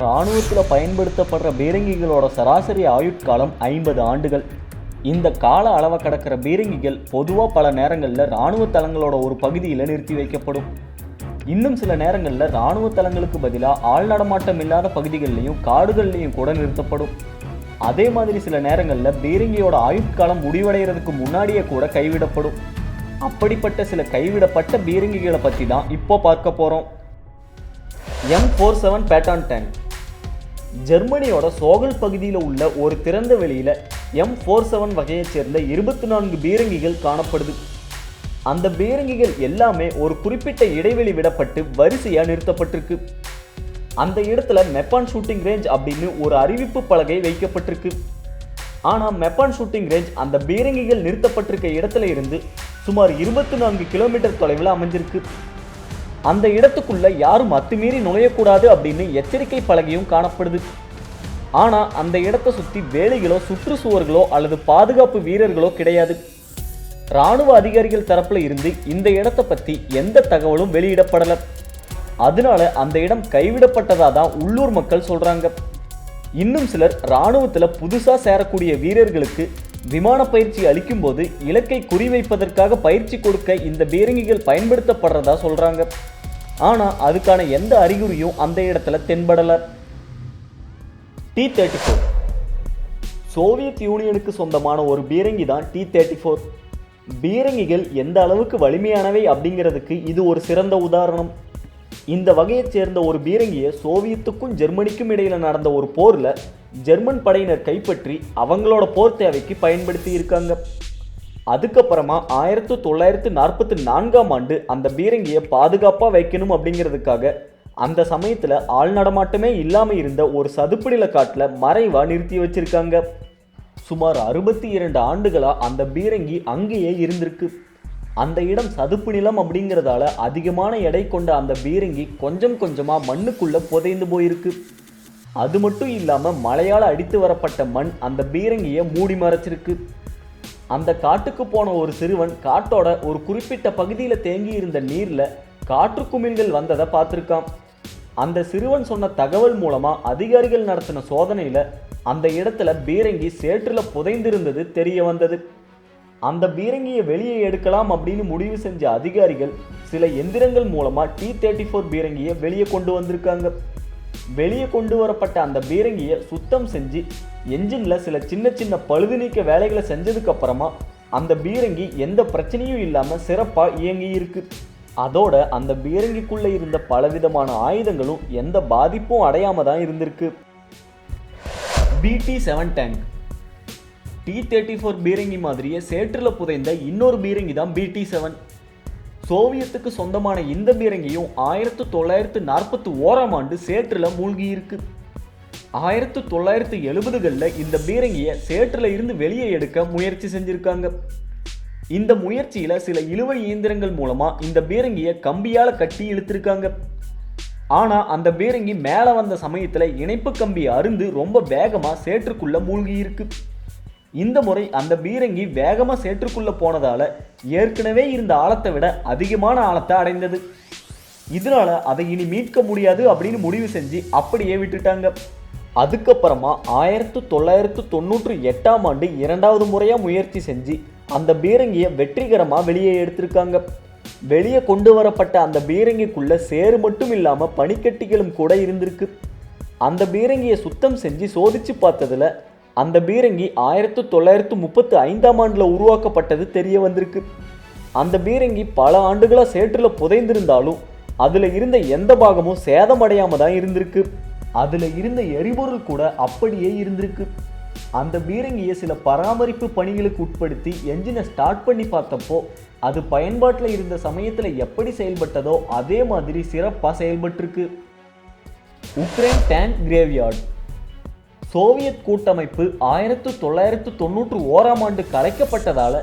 இராணுவத்தில் பயன்படுத்தப்படுற பீரங்கிகளோட சராசரி ஆயுட்காலம் ஐம்பது ஆண்டுகள். இந்த கால அளவை கடக்கிற பீரங்கிகள் பொதுவாக பல நேரங்களில் இராணுவ தளங்களோட ஒரு பகுதியில் நிறுத்தி வைக்கப்படும். இன்னும் சில நேரங்களில் இராணுவ தளங்களுக்கு பதிலாக ஆள் நடமாட்டம் இல்லாத பகுதிகள்லையும் காடுகள்லையும் கூட நிறுத்தப்படும். அதே மாதிரி சில நேரங்களில் பீரங்கியோட ஆயுட்காலம் முடிவடைகிறதுக்கு முன்னாடியே கூட கைவிடப்படும். அப்படிப்பட்ட சில கைவிடப்பட்ட பீரங்கிகளை பற்றி தான் இப்போ பார்க்க போகிறோம் M four seven Patton tank ஜெர்மனியோட சோகல் பகுதியில் உள்ள ஒரு திறந்த வெளியில் எம் ஃபோர் செவன் வகையைச் சேர்ந்த இருபத்தி நான்கு பீரங்கிகள் காணப்படுது. அந்த பீரங்கிகள் எல்லாமே ஒரு குறிப்பிட்ட இடைவெளி விடப்பட்டு வரிசையாக நிறுத்தப்பட்டிருக்கு. அந்த இடத்துல மெப்பான் ஷூட்டிங் ரேஞ்ச் அப்படின்னு ஒரு அறிவிப்பு பலகை வைக்கப்பட்டிருக்கு. ஆனால் மெப்பான் ஷூட்டிங் ரேஞ்ச் அந்த பீரங்கிகள் நிறுத்தப்பட்டிருக்க இடத்துல இருந்து சுமார் இருபத்தி நான்கு கிலோமீட்டர் தொலைவில் அமைஞ்சிருக்கு. அந்த இடத்துக்குள்ள யாரும் அத்துமீறி நுழையக்கூடாது அப்படின்னு எச்சரிக்கை பலகையும் காணப்படுது. ஆனா அந்த இடத்தை சுத்தி வேலைகளோ சுற்றுச்சுவர்களோ அல்லது பாதுகாப்பு வீரர்களோ கிடையாது. ராணுவ அதிகாரிகள் தரப்புல இருந்து இந்த இடத்தை பத்தி எந்த தகவலும் வெளியிடப்படல. அதனால அந்த இடம் கைவிடப்பட்டதா தான் உள்ளூர் மக்கள் சொல்றாங்க. இன்னும் சிலர் ராணுவத்தில் புதுசாக சேரக்கூடிய வீரர்களுக்கு விமான பயிற்சி அளிக்கும் போது இலக்கை குறிவைப்பதற்காக பயிற்சி கொடுக்க இந்த பீரங்கிகள் பயன்படுத்தப்படுறதா சொல்றாங்க. ஆனா அதுக்கான எந்த அறிகுறியும் அந்த இடத்துல தென்படல. டி தேர்ட்டி ஃபோர் சோவியத் யூனியனுக்கு சொந்தமான ஒரு பீரங்கி தான் டி தேர்ட்டி ஃபோர் பீரங்கிகள் எந்த அளவுக்கு வலிமையானவை அப்படிங்கிறதுக்கு இது ஒரு சிறந்த உதாரணம். இந்த வகையைச் சேர்ந்த ஒரு பீரங்கியை சோவியத்துக்கும் ஜெர்மனிக்கும் இடையில் நடந்த ஒரு போரில் ஜெர்மன் படையினர் கைப்பற்றி அவங்களோட போர் தேவைக்கு பயன்படுத்தி இருக்காங்க. அதுக்கப்புறமா ஆயிரத்தி தொள்ளாயிரத்து நாற்பத்தி நான்காம் ஆண்டு அந்த பீரங்கியை பாதுகாப்பாக வைக்கணும் அப்படிங்கிறதுக்காக அந்த சமயத்தில் ஆள் நடமாட்டமே இல்லாமல் இருந்த ஒரு சதுப்பு நில காட்டில் மறைவாக நிறுத்தி வச்சுருக்காங்க. சுமார் அறுபத்தி இரண்டு ஆண்டுகளாக அந்த பீரங்கி அங்கேயே இருந்திருக்கு. அந்த இடம் சதுப்பு நிலம் அப்படிங்கிறதால அதிகமான எடை கொண்ட அந்த பீரங்கி கொஞ்சம் கொஞ்சமாக மண்ணுக்குள்ளே புதைந்து போயிருக்கு. அது மட்டும் இல்லாமல் மழையால் அடித்து வரப்பட்ட மண் அந்த பீரங்கியை மூடி மறைச்சிருக்கு. அந்த காட்டுக்கு போன ஒரு சிறுவன் காட்டோட ஒரு குறிப்பிட்ட பகுதியில் தேங்கி இருந்த நீரில் காற்று குமிழ்கள் வந்ததை பார்த்துருக்கான். அந்த சிறுவன் சொன்ன தகவல் மூலமாக அதிகாரிகள் நடத்தின சோதனையில் அந்த இடத்துல பீரங்கி சேற்றில் புதைந்திருந்தது தெரிய வந்தது. அந்த பீரங்கியை வெளியே எடுக்கலாம் அப்படின்னு முடிவு செஞ்ச அதிகாரிகள் சில எந்திரங்கள் மூலமாக டி தேர்ட்டி ஃபோர் பீரங்கியை வெளியே கொண்டு வந்திருக்காங்க. வெளியே கொண்டு வரப்பட்ட அந்த பீரங்கியை சுத்தம் செஞ்சு என்ஜினில் சில சின்ன சின்ன பழுது நீக்க வேலைகளை செஞ்சதுக்கப்புறமா அந்த பீரங்கி எந்த பிரச்சனையும் இல்லாமல் சிறப்பாக இயங்கி இருக்கு அதோட அந்த பீரங்கிக்குள்ளே இருந்த பலவிதமான ஆயுதங்களும் எந்த பாதிப்பும் அடையாமல் தான் இருந்திருக்கு. PT seven tank T thirty four பீரங்கி மாதிரியே சேற்றில் புதைந்த இன்னொரு பீரங்கி தான் பிடி செவன் சோவியத்துக்கு சொந்தமான இந்த பீரங்கியும் ஆயிரத்து தொள்ளாயிரத்து நாற்பத்தி ஓராம் ஆண்டு சேற்றில் மூழ்கியிருக்கு ஆயிரத்து தொள்ளாயிரத்து எழுபதுகளில் இந்த பீரங்கியை சேற்றில் இருந்து வெளியே எடுக்க முயற்சி செஞ்சுருக்காங்க. இந்த முயற்சியில் சில இழுவை இயந்திரங்கள் மூலமாக இந்த பீரங்கியை கம்பியால் கட்டி இழுத்துருக்காங்க. ஆனால் அந்த பீரங்கி மேலே வந்த சமயத்தில் இணைப்பு கம்பி அருந்து ரொம்ப வேகமாக சேற்றுக்குள்ளே மூழ்கி இந்த முறை அந்த பீரங்கி வேகமாக சேற்றுக்குள்ளே போனதால ஏற்கனவே இருந்த ஆழத்தை விட அதிகமான ஆழத்தை அடைந்தது. இதனால அதை இனி மீட்க முடியாது அப்படின்னு முடிவு செஞ்சு அப்படியே விட்டுட்டாங்க. அதுக்கப்புறமா ஆயிரத்து தொள்ளாயிரத்து தொண்ணூற்றி எட்டாம் ஆண்டு இரண்டாவது முறையாக முயற்சி செஞ்சு அந்த பீரங்கியை வெற்றிகரமாக வெளியே எடுத்திருக்காங்க. வெளியே கொண்டு வரப்பட்ட அந்த பீரங்கிக்குள்ளே சேறு மட்டும் இல்லாமல் பனிக்கட்டிகளும் கூட இருந்திருக்கு. அந்த பீரங்கியை சுத்தம் செஞ்சு சோதிச்சு பார்த்ததில் அந்த பீரங்கி ஆயிரத்து தொள்ளாயிரத்து முப்பத்து ஐந்தாம் ஆண்டில் உருவாக்கப்பட்டது தெரிய வந்திருக்கு. அந்த பீரங்கி பல ஆண்டுகளாக சேற்றில் புதைந்திருந்தாலும் அதில் இருந்த எந்த பாகமும் சேதமடையாம தான் இருந்திருக்கு. அதில் இருந்த எரிபொருள் கூட அப்படியே இருந்திருக்கு. அந்த பீரங்கியை சில பராமரிப்பு பணிகளுக்கு உட்படுத்தி என்ஜினை ஸ்டார்ட் பண்ணி பார்த்தப்போ அது பயன்பாட்டில் இருந்த சமயத்தில் எப்படி செயல்பட்டதோ அதே மாதிரி சிறப்பாக செயல்பட்டிருக்கு. உக்ரைன் டேங்க் கிரேவ்யார்டு சோவியத் கூட்டமைப்பு ஆயிரத்து தொள்ளாயிரத்து தொண்ணூற்று ஓராம் ஆண்டு கலைக்கப்பட்டதால்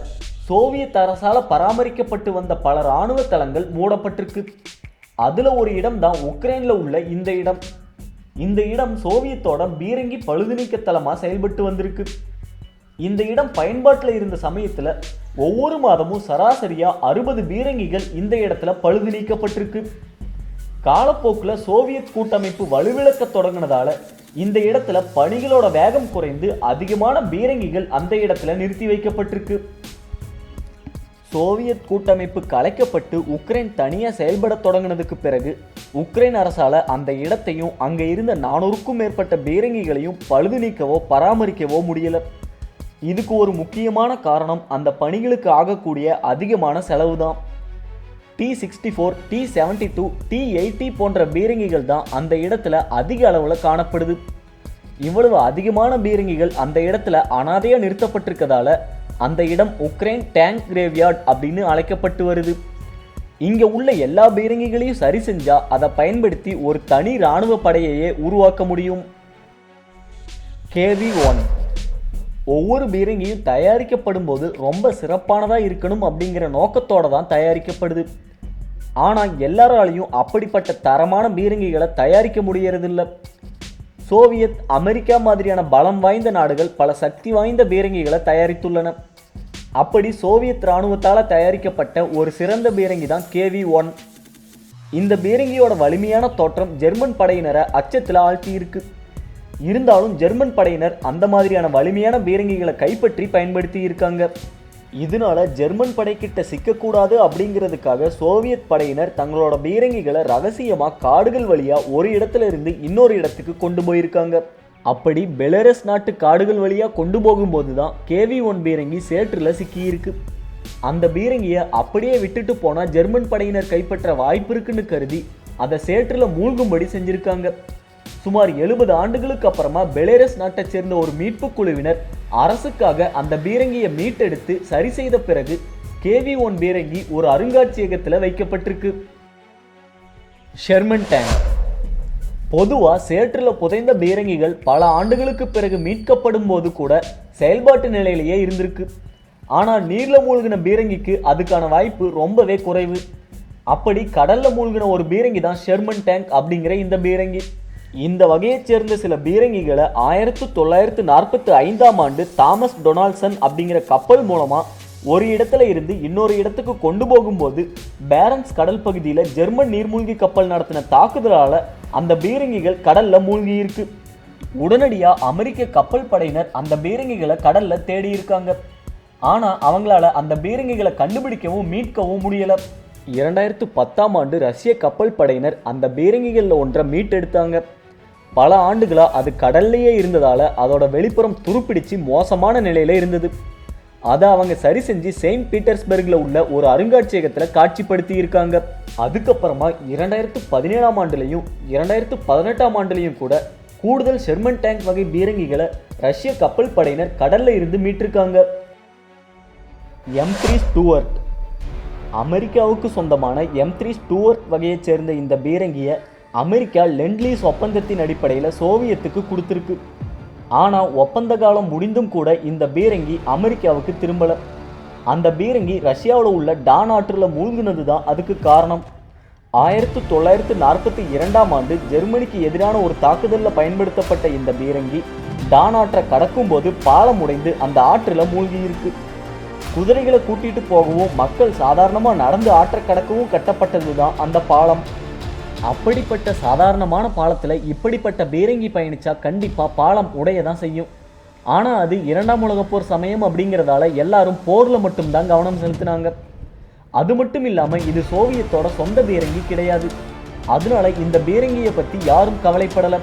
சோவியத் அரசால் பராமரிக்கப்பட்டு வந்த பல இராணுவ தளங்கள் மூடப்பட்டிருக்கு. அதில் ஒரு இடம் தான் உக்ரைனில் உள்ள இந்த இடம். இந்த இடம் சோவியத்தோட பீரங்கி பழுதுநீக்க தளமாக செயல்பட்டு வந்திருக்கு. இந்த இடம் பயன்பாட்டில் இருந்த சமயத்தில் ஒவ்வொரு மாதமும் சராசரியாக அறுபது பீரங்கிகள் இந்த இடத்துல பழுது நீக்கப்பட்டிருக்கு காலப்போக்கில் சோவியத் கூட்டமைப்பு வலுவிழக்க தொடங்கினதால இந்த இடத்துல பணிகளோட வேகம் குறைந்து அதிகமான பீரங்கிகள் அந்த இடத்துல நிறுத்தி வைக்கப்பட்டிருக்கு. சோவியத் கூட்டமைப்பு கலைக்கப்பட்டு உக்ரைன் தனியாக செயல்பட தொடங்கினதுக்கு பிறகு உக்ரைன் அரசால அந்த இடத்தையும் அங்கே இருந்த நானூறுக்கும் மேற்பட்ட பீரங்கிகளையும் பழுது நீக்கவோ பராமரிக்கவோ முடியல. இதுக்கு ஒரு முக்கியமான காரணம் அந்த பணிகளுக்கு ஆகக்கூடிய அதிகமான செலவு தான் T sixty four T seventy two T eighty போன்ற பீரங்கிகள் தான் அந்த இடத்துல அதிக அளவில் காணப்படுது. இவ்வளவு அதிகமான பீரங்கிகள் அந்த இடத்துல அனாதையாக நிறுத்தப்பட்டிருக்கதால அந்த இடம் உக்ரைன் டேங்க் கிரேவ்யார்ட் அப்படின்னு அழைக்கப்பட்டு வருது. இங்கே உள்ள எல்லா பீரங்கிகளையும் சரி செஞ்சால் அதை பயன்படுத்தி ஒரு தனி இராணுவ படையையே உருவாக்க முடியும். கேவி ஒன் ஒவ்வொரு பீரங்கியும் தயாரிக்கப்படும் போது ரொம்ப சிறப்பானதாக இருக்கணும் அப்படிங்கிற நோக்கத்தோடு தான் தயாரிக்கப்படுது. ஆனால் எல்லாராலையும் அப்படிப்பட்ட தரமான பீரங்கிகளை தயாரிக்க முடியறதில்ல. சோவியத் அமெரிக்கா மாதிரியான பலம் வாய்ந்த நாடுகள் பல சக்தி வாய்ந்த பீரங்கிகளை தயாரித்துள்ளன. அப்படி சோவியத் இராணுவத்தால் தயாரிக்கப்பட்ட ஒரு சிறந்த பீரங்கி தான் கேவி ஒன். இந்த பீரங்கியோட வலிமையான தோற்றம் ஜெர்மன் படையினரை அச்சத்தில் ஆழ்த்தி இருக்கு இருந்தாலும் ஜெர்மன் படையினர் அந்த மாதிரியான வலிமையான பீரங்கிகளை கைப்பற்றி பயன்படுத்தி இருக்காங்க இதனால ஜெர்மன் படைக்கிட்ட சிக்கக்கூடாது அப்படிங்கிறதுக்காக சோவியத் படையினர் தங்களோட பீரங்கிகளை ரகசியமாக காடுகள் வழியாக ஒரு இடத்துல இருந்து இன்னொரு இடத்துக்கு கொண்டு போயிருக்காங்க. அப்படி பெலரஸ் நாட்டு காடுகள் வழியாக கொண்டு போகும்போது தான் கேவி ஒன் பீரங்கி சேற்றில் சிக்கியிருக்கு. அந்த பீரங்கியை அப்படியே விட்டுட்டு போனால் ஜெர்மன் படையினர் கைப்பற்ற வாய்ப்பு இருக்குன்னு கருதி அதை சேற்றில் மூழ்கும்படி செஞ்சுருக்காங்க. சுமார் எழுபது ஆண்டுகளுக்கு அப்புறமா பெலேரஸ் நாட்டைச் சேர்ந்த ஒரு மீட்பு குழுவினர் அரசுக்காக அந்த பீரங்கியை மீட்டெடுத்து சரி செய்த பிறகு கேவி ஒன் பீரங்கி ஒரு அருங்காட்சியகத்தில் வைக்கப்பட்டிருக்கு. ஷெர்மன் டேங்க் பொதுவாக சேற்றில் புதைந்த பீரங்கிகள் பல ஆண்டுகளுக்கு பிறகு மீட்கப்படும் போது கூட செயல்பாட்டு நிலையிலேயே இருந்திருக்கு. ஆனால் நீரில் மூழ்கின பீரங்கிக்கு அதுக்கான வாய்ப்பு ரொம்பவே குறைவு. அப்படி கடலில் மூழ்கின ஒரு பீரங்கி தான் ஷெர்மன் டேங்க் அப்படிங்கிற இந்த பீரங்கி. இந்த வகையைச் சேர்ந்த சில பீரங்கிகளை ஆயிரத்து தொள்ளாயிரத்து நாற்பத்தி ஐந்தாம் ஆண்டு தாமஸ் டொனால்சன் அப்படிங்கிற கப்பல் மூலமா ஒரு இடத்துல இருந்து இன்னொரு இடத்துக்கு கொண்டு போகும்போது பேரன்ஸ் கடல் பகுதியில் ஜெர்மன் நீர்மூழ்கி கப்பல் நடத்தின தாக்குதலால் அந்த பீரங்கிகள் கடல்ல மூழ்கி இருக்கு. உடனடியாக அமெரிக்க கப்பல் படையினர் அந்த பீரங்கிகளை கடல்ல தேடி இருக்காங்க. ஆனால் அவங்களால அந்த பீரங்கிகளை கண்டுபிடிக்கவும் மீட்கவும் முடியலை. இரண்டாயிரத்து பத்தாம் ஆண்டு ரஷ்ய கப்பல் படையினர் அந்த பீரங்கிகளில் ஒன்றை மீட்டெடுத்தாங்க. பல ஆண்டுகளாக அது கடல்லையே இருந்ததால் அதோட வெளிப்புறம் துருப்பிடிச்சு மோசமான நிலையில் இருந்தது. அதை அவங்க சரி செஞ்சு செயின்ட் பீட்டர்ஸ்பர்கில் உள்ள ஒரு அருங்காட்சியகத்தில் காட்சிப்படுத்தி இருக்காங்க. அதுக்கப்புறமா இரண்டாயிரத்து பதினேழாம் ஆண்டுலையும் இரண்டாயிரத்து பதினெட்டாம் ஆண்டுலையும் கூட கூடுதல் ஷெர்மன் டேங்க் வகை பீரங்கிகளை ரஷ்ய கப்பல் படையினர் கடல்ல இருந்து மீட்டிருக்காங்க. எம் த்ரீ ஸ்டூவர்ட் அமெரிக்காவுக்கு சொந்தமான எம் த்ரீ ஸ்டூவர்ட் வகையைச் சேர்ந்த இந்த பீரங்கியை அமெரிக்கா லெண்ட்லீஸ் ஒப்பந்தத்தின் அடிப்படையில் சோவியத்துக்கு கொடுத்துருக்கு. ஆனால் ஒப்பந்த காலம் முடிந்தும் கூட இந்த பீரங்கி அமெரிக்காவுக்கு திரும்பலை. அந்த பீரங்கி ரஷ்யாவில் உள்ள டான் ஆற்றில் மூழ்கினது தான் அதுக்கு காரணம். ஆயிரத்து தொள்ளாயிரத்து நாற்பத்தி இரண்டாம் ஆண்டு ஜெர்மனிக்கு எதிரான ஒரு தாக்குதலில் பயன்படுத்தப்பட்ட இந்த பீரங்கி டான் ஆற்றை கடக்கும்போது பாலம் உடைந்து அந்த ஆற்றில் மூழ்கியிருக்கு. குதிரைகளை கூட்டிகிட்டு போகவும் மக்கள் சாதாரணமாக நடந்து ஆற்றை கடக்கவும் கட்டப்பட்டது தான் அந்த பாலம். அப்படிப்பட்ட சாதாரணமான பாலத்தில் இப்படிப்பட்ட பீரங்கி பயணிச்சா கண்டிப்பாக பாலம் உடைய தான் செய்யும். ஆனால் அது இரண்டாம் உலகப் போர் சமயம் அப்படிங்கிறதால எல்லாரும் போரில் மட்டும்தான் கவனம் செலுத்தினாங்க. அது மட்டும் இல்லாமல் இது சோவியத்தோட சொந்த பீரங்கி கிடையாது. அதனால இந்த பீரங்கியை பற்றி யாரும் கவலைப்படலை.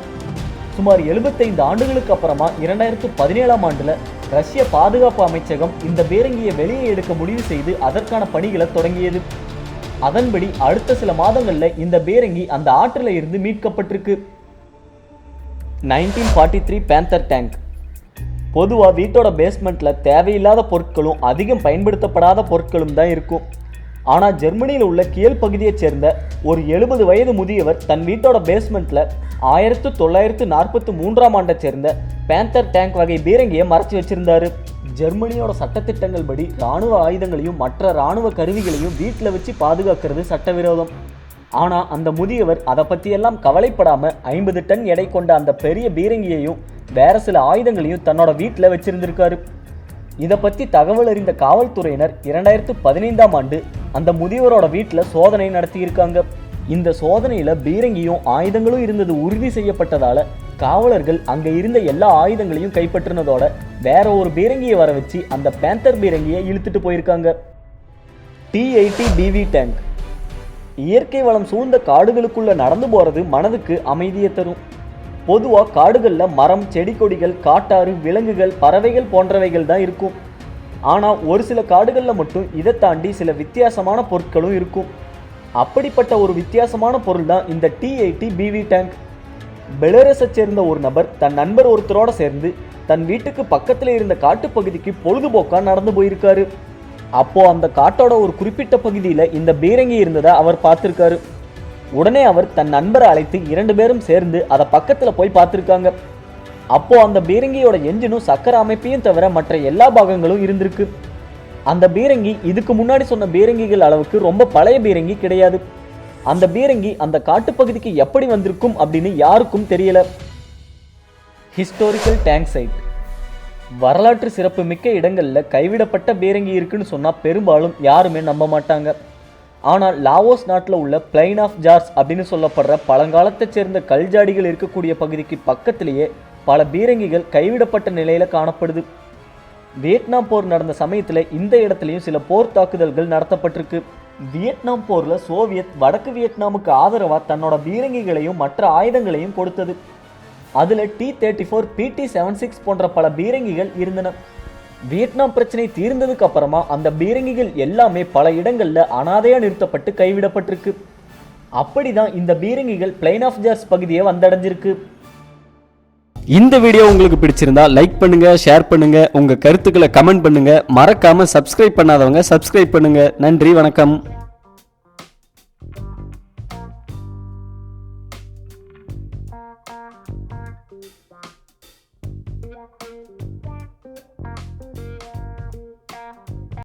சுமார் 75 ஆண்டுகளுக்கு அப்புறமா இரண்டாயிரத்து பதினேழாம் ஆண்டுல ரஷ்ய பாதுகாப்பு அமைச்சகம் இந்த பீரங்கியை வெளியே எடுக்க முடிவு செய்து அதற்கான பணிகளை தொடங்கியது. அதன்படி அடுத்த சில மாதங்களில் இந்த பீரங்கி அந்த ஆற்றில் இருந்து மீட்கப்பட்டிருக்கு. Nineteen forty three Panther tank பொதுவாக வீட்டோட பேஸ்மெண்ட்டில் தேவையில்லாத பொருட்களும் அதிகம் பயன்படுத்தப்படாத பொருட்களும் தான் இருக்கும். ஆனால் ஜெர்மனியில் உள்ள கியல் பகுதியைச் சேர்ந்த ஒரு எழுபது வயது முதியவர் தன் வீட்டோட பேஸ்மெண்ட்டில் ஆயிரத்து தொள்ளாயிரத்து நாற்பத்தி மூன்றாம் ஆண்டை சேர்ந்த பேந்தர் டேங்க் வகை பீரங்கியை மறைச்சி வச்சிருந்தாரு. ஜெர்மனியோட சட்டத்திட்டங்கள் படி ராணுவ ஆயுதங்களையும் மற்ற ராணுவ கருவிகளையும் வீட்டில் வச்சு பாதுகாக்கிறது சட்டவிரோதம். ஆனால் அந்த முதியவர் அதை பற்றியெல்லாம் கவலைப்படாமல் ஐம்பது டன் எடை கொண்ட அந்த பெரிய பீரங்கியையும் வேற சில ஆயுதங்களையும் தன்னோட வீட்டில் வச்சிருந்திருக்காரு. இதை பற்றி தகவல் அறிந்த காவல்துறையினர் இரண்டாயிரத்து பதினைந்தாம் ஆண்டு அந்த முதியவரோட வீட்டில் சோதனை நடத்தியிருக்காங்க. இந்த சோதனையில் பீரங்கியும் ஆயுதங்களும் இருந்தது உறுதி செய்யப்பட்டதால காவலர்கள் அங்க இருந்த எல்லா ஆயுதங்களையும் கைப்பற்றினதோட வேற ஒரு பீரங்கியை வர வச்சு அந்த பேந்தர் பீரங்கியை இழுத்துட்டு போயிருக்காங்க. டி எயிட்டி பிவி டேங்க் இயற்கை வளம் சூழ்ந்த காடுகளுக்குள்ள நடந்து போறது மனதுக்கு அமைதியை தரும். பொதுவாக காடுகளில் மரம் செடி கொடிகள் காட்டாறு விலங்குகள் பறவைகள் போன்றவைகள் தான் இருக்கும். ஆனால் ஒரு சில காடுகளில் மட்டும் இதை தாண்டி சில வித்தியாசமான பொருட்களும் இருக்கும். அப்படிப்பட்ட ஒரு வித்தியாசமான பொருள் தான் இந்த டி எயிட்டி பிவி டேங்க் பெலரஸை சேர்ந்த ஒரு நபர் தன் நண்பர் ஒருத்தரோட சேர்ந்து தன் வீட்டுக்கு பக்கத்தில் இருந்த காட்டுப்பகுதிக்கு பொழுதுபோக்கா நடந்து போயிருக்காரு. அப்போ அந்த காட்டோட ஒரு குறிப்பிட்ட பகுதியில் இந்த பீரங்கி இருந்ததை அவர் பார்த்திருக்காரு. உடனே அவர் தன் நண்பரை அழைத்து இரண்டு பேரும் சேர்ந்து அதை பக்கத்தில் போய் பார்த்துருக்காங்க. அப்போ அந்த பீரங்கியோட என்ஜினும் சக்கர அமைப்பையும் தவிர மற்ற எல்லா பாகங்களும் இருந்திருக்கு. அந்த பீரங்கி இதுக்கு முன்னாடி சொன்ன பீரங்கிகள் அளவுக்கு ரொம்ப பழைய பீரங்கி கிடையாது. அந்த பீரங்கி அந்த காட்டுப்பகுதிக்கு எப்படி வந்திருக்கும் அப்படின்னு யாருக்கும் தெரியல. ஹிஸ்டாரிக்கல் டேங்க் சைட் வரலாற்று சிறப்பு மிக்க இடங்களில் கைவிடப்பட்ட பீரங்கி இருக்குன்னு சொன்னால் பெரும்பாலும் யாருமே நம்ப மாட்டாங்க. ஆனால் லாவோஸ் நாட்டில் உள்ள பிளைன் ஆஃப் ஜார்ஸ் அப்படின்னு சொல்லப்படுற பழங்காலத்தைச் சேர்ந்த கல்ஜாடிகள் இருக்கக்கூடிய பகுதிக்கு பக்கத்திலேயே பல பீரங்கிகள் கைவிடப்பட்ட நிலையில் காணப்படுது. வியட்நாம் போர் நடந்த சமயத்தில் இந்த இடத்துலையும் சில போர் தாக்குதல்கள் நடத்தப்பட்டிருக்கு. வியட்நாம் போரில் சோவியத் வடக்கு வியட்நாமுக்கு ஆதரவாக தன்னோட பீரங்கிகளையும் மற்ற ஆயுதங்களையும் கொடுத்தது. அதில் T thirty four PT seven six போன்ற பல பீரங்கிகள் இருந்தன. வியட்நாம் பிரச்சனை தீர்ந்ததுக்கு அப்புறமா அந்த பீரங்கிகள் எல்லாமே பல இடங்களில் அனாதையாக நிறுத்தப்பட்டு கைவிடப்பட்டிருக்கு. அப்படிதான் இந்த பீரங்கிகள் பிளைன் ஆஃப் ஜார்ஸ் பகுதியை வந்தடைஞ்சிருக்கு. இந்த வீடியோ உங்களுக்கு பிடிச்சிருந்தா லைக் பண்ணுங்க ஷேர் பண்ணுங்க உங்க கருத்துக்களை கமெண்ட் பண்ணுங்க. மறக்காம சப்ஸ்கிரைப் பண்ணாதவங்க சப்ஸ்கிரைப் பண்ணுங்க. நன்றி வணக்கம்.